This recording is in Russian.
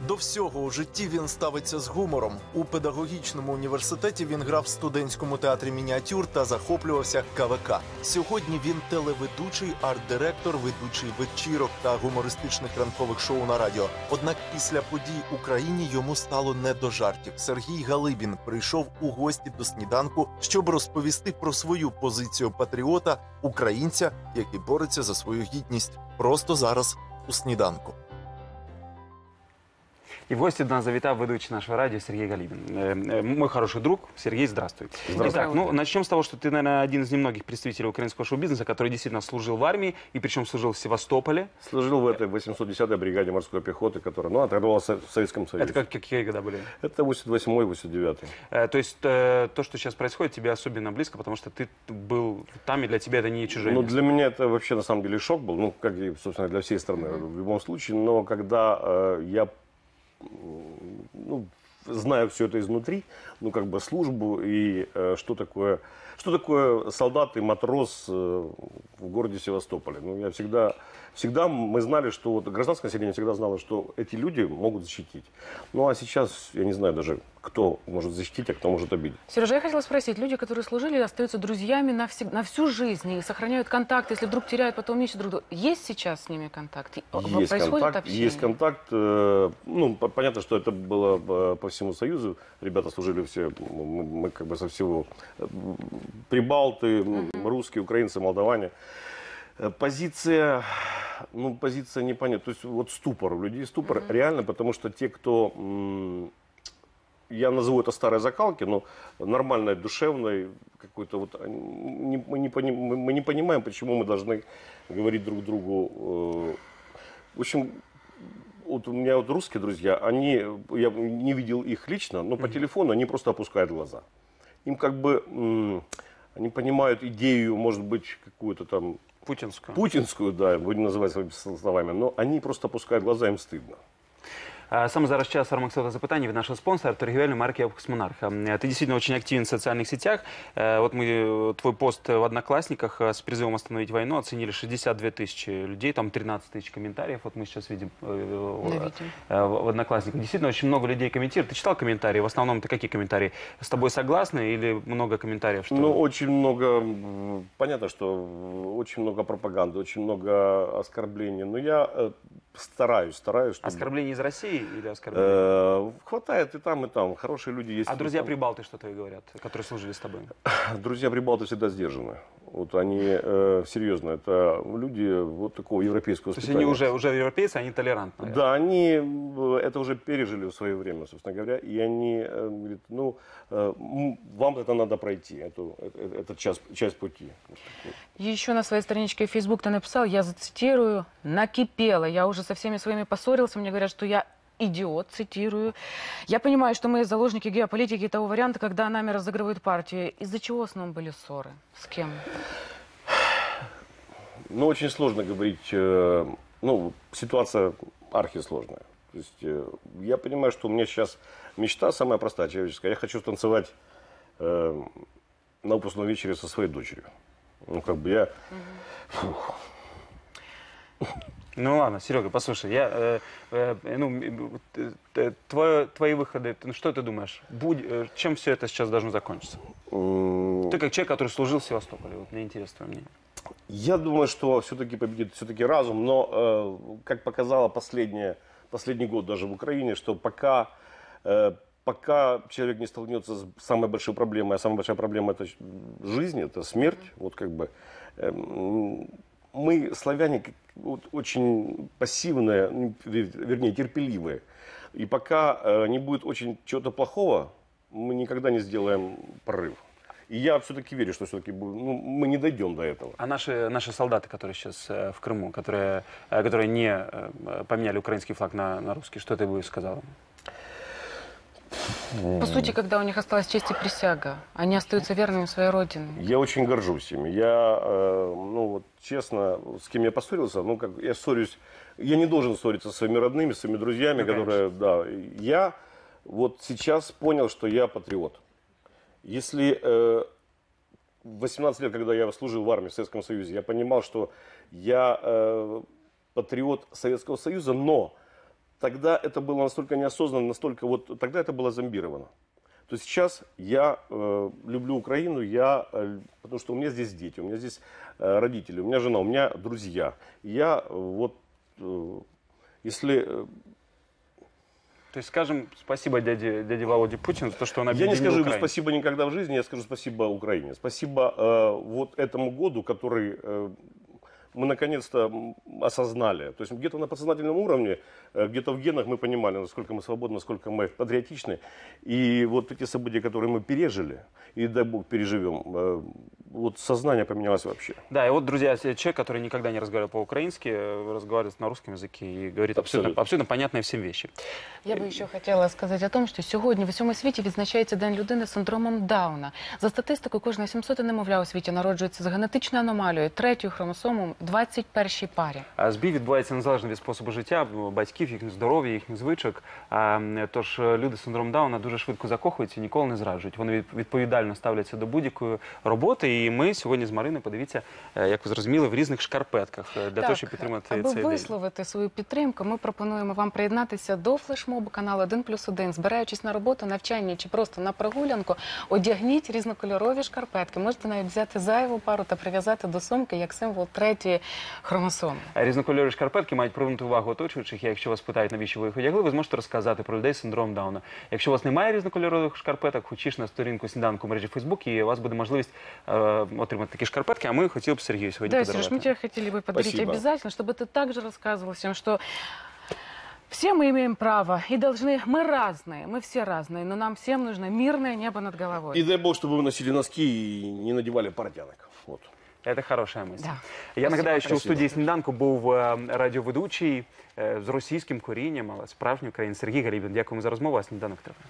До всього у житті він ставиться з гумором. У педагогічному університеті він грав в студентському театрі мініатюр та захоплювався КВК. Сьогодні він телеведучий, арт-директор, ведучий вечірок та гумористичних ранкових шоу на радіо. Однак після подій в Україні йому стало не до жартів. Сергій Галибін прийшов у гості до сніданку, щоб розповісти про свою позицію патріота, українця, який бореться за свою гідність. Просто зараз у сніданку. И в гости до нас завитал ведущий нашего радио Сергей Галибин. Э, э, Мой хороший друг. Сергей, здравствуй. Итак, ну, начнем с того, что ты, наверное, один из немногих представителей украинского шоу-бизнеса, который действительно служил в армии, и причем служил в Севастополе. Служил в этой 810-й бригаде морской пехоты, которая, ну, тогда была в Со- в Советском Союзе. Это как, какие года были? Это 88-й, 89-й. Э, То есть э, то, что сейчас происходит, тебе особенно близко, потому что ты был там, и для тебя это не чужое Ну, место. для меня это вообще, на самом деле, шок был, ну, как и, собственно, для всей страны в любом случае. Но когда э, я, ну, знаю все это изнутри, ну, как бы службу и э, что такое, что такое солдат и матрос э, в городе Севастополе. Ну, я всегда, всегда мы знали, что вот гражданское население всегда знало, что эти люди могут защитить. Ну, а сейчас я не знаю даже, кто может защитить, а кто может обидеть. Сережа, я хотела спросить, люди, которые служили, остаются друзьями на, всег- на всю жизнь и сохраняют контакт, если вдруг теряют, потом ищут друг друга. Есть сейчас с ними контакт? И- Есть Происходит контакт, общение? есть контакт. э, Ну, по- понятно, что это было э, по всему Союзу. Ребята служили все, мы, мы как бы со всего. э, Прибалты, м, русские, украинцы, молдаване. Э, Позиция, ну, позиция непонятна. То есть вот ступор у людей, ступор реально, потому что те, кто, я назову это старой закалки, но нормальной, душевной, какой-то вот, не- мы, не, пони- мы не понимаем, почему мы должны говорить друг другу э, в общем, вот у меня вот русские друзья, они, я не видел их лично, но по телефону они просто опускают глаза. Им как бы, они понимают идею, может быть, какую-то там Путинскую. путинскую, да, будем называть своими словами, но они просто опускают глаза, им стыдно. А, Саме зараз час фармаксового запитання від нашого спонсора торгівельної марки «Космонарх». М, Ты действительно очень активен в социальных сетях. Э, Вот мы э, твой пост в Одноклассниках э, с призывом остановить войну оценили 62 тысячи людей, там 13 тысяч комментариев. Вот мы сейчас видим э, Да, э, видим. э, в в Одноклассниках. Действительно, очень много людей комментируют. Ты читал комментарии? В основном это какие комментарии? С тобой согласны или много комментариев? Что... Ну, очень много, м, понятно, что м, очень много пропаганды, очень много оскорблений, но я э, стараюсь, стараюсь, чтобы... Оскорбления из России или оскорбления? Э, Хватает и там, и там. Хорошие люди есть. А друзья там. прибалты что твои говорят, которые служили с тобой? Друзья прибалты всегда сдержаны. Вот они, э, серьезно, это люди вот такого европейского То есть они уже, уже европейцы, они толерантные? Да, они э, это уже пережили в свое время, собственно говоря, и они э, говорят, ну, э, вам это надо пройти, эту, э- этот час, часть пути. Еще на своей страничке в Facebook ты написал, я зацитирую, накипела. Я уже со всеми своими поссорился, мне говорят, что я идиот, цитирую. Я понимаю, что мы заложники геополитики того варианта, когда нами разыгрывают партию. Из-за чего в основном были ссоры? С кем? Ну, очень сложно говорить, э, ну, ситуация архисложная. То есть э, я понимаю, что у меня сейчас мечта самая простая, человеческая. Я хочу танцевать э, на выпускном вечере со своей дочерью. Ну, как бы я... Фух. Ну ладно, Серега, послушай, я, э, э, ну, м, э, э, твое- твои выходы, ты- ну, что ты думаешь, будь, э, чем все это сейчас должно закончиться? М, Ты как человек, который служил в Севастополе, вот мне интересно твое мнение. Я думаю, что все-таки победит все-таки разум, но, э, как показало последнее, последний год даже в Украине, что пока, э, пока человек не столкнется с самой большой проблемой, а самая большая проблема это жизнь, это смерть, вот как бы, эм, мы, славяне, очень пассивные, вер- вернее, терпеливые. И пока э, не будет очень чего-то плохого, мы никогда не сделаем прорыв. И я все-таки верю, что все-таки ну, мы не дойдем до этого. А наши, наши солдаты, которые сейчас э, в Крыму, которые, э, которые не поменяли украинский флаг на, на русский, что ты бы сказал? По сути, когда у них осталась честь и присяга, они остаются верными своей родине. Я очень горжусь ими. Я, э, ну вот, честно, с кем я поссорился, ну как, я ссорюсь, я не должен ссориться со своими родными, со своими друзьями, Ну, которые, да, я вот сейчас понял, что я патриот. Если э, в 18 лет, когда я служил в армии в Советском Союзе, я понимал, что я э, патриот Советского Союза, но тогда это было настолько неосознанно, настолько вот тогда это было зомбировано. То сейчас я э, люблю Украину, я, э, потому что у меня здесь дети, у меня здесь э, родители, у меня жена, у меня друзья. Я э, вот, э, если э, То есть скажем спасибо дяде, дяде Володе Путину за то, что он Я объединил не скажу ему Украину. спасибо никогда в жизни, я скажу спасибо Украине. Спасибо э, вот этому году, который э, мы наконец-то м, осознали. То есть где-то на подсознательном уровне, э, где-то в генах мы понимали, насколько мы свободны, насколько мы патриотичны. И вот эти события, которые мы пережили, и дай бог переживем, э, вот сознание поменялось вообще. Да, и вот, друзья, человек, который никогда не разговаривал по-украински, э, разговаривает на русском языке и говорит абсолютно, Абсолютно. абсолютно понятные всем вещи. Я би ще хотіла сказати о тому, що сьогодні в усьому світі відзначається День людини з синдромом Дауна. За статистикою, кожне 700 немовля у світі народжується з генетичною аномалією, третьою хромосомом, 21 парі. Збій відбувається незалежно від способу життя, батьків, їхніх здоров'я, їхніх звичок. А, Тож е, люди з синдромом Дауна дуже швидко закохуються і ніколи не зраджують. Вони від- відповідально ставляться до будь-якої роботи. І ми сьогодні з Мариною, подивіться, е, як ви зрозуміли, в різних шкарпетках е, для того, щоб підтримати аби цей день. висловити свою підтримку, ми пропонуємо вам приєднатися до флешмобу каналу 1 плюс 1. Збираючись на роботу, навчання чи просто на прогулянку, одягніть різнокольорові шкарпетки. Можете навіть взяти зайву пару та прив'язати до сумки як символ третьої хромосоми. А Різнокольорові шкарпетки мають привернути увагу оточуючих. І якщо вас питають, навіщо ви їх одягли, ви зможете розказати про людей з синдромом Дауна. Якщо у вас немає різнокольорових шкарпеток, хочеш на сторінку сніданку в мережі Фейсбук, і у вас буде можливість е, отримати такі шкарпетки. А ми хотіли б Сергію сьогодні Да, Сереж, мы подарувати. тебе хотели бы подарить Спасибо. обязательно, чтобы ты также рассказывал всем, что все мы имеем право и должны, мы разные, мы все разные, но нам всем нужно мирное небо над головой. И дай бог, чтобы вы носили носки и не надевали портянок. Вот. Це хороша мисль. Да. Я нагадаю, що у Спасибо. студії сніданку був е, радіоведучий е, з російським корінням, але справжній українець Сергій Гарібін. Дякуємо за розмову. А сніданок триває.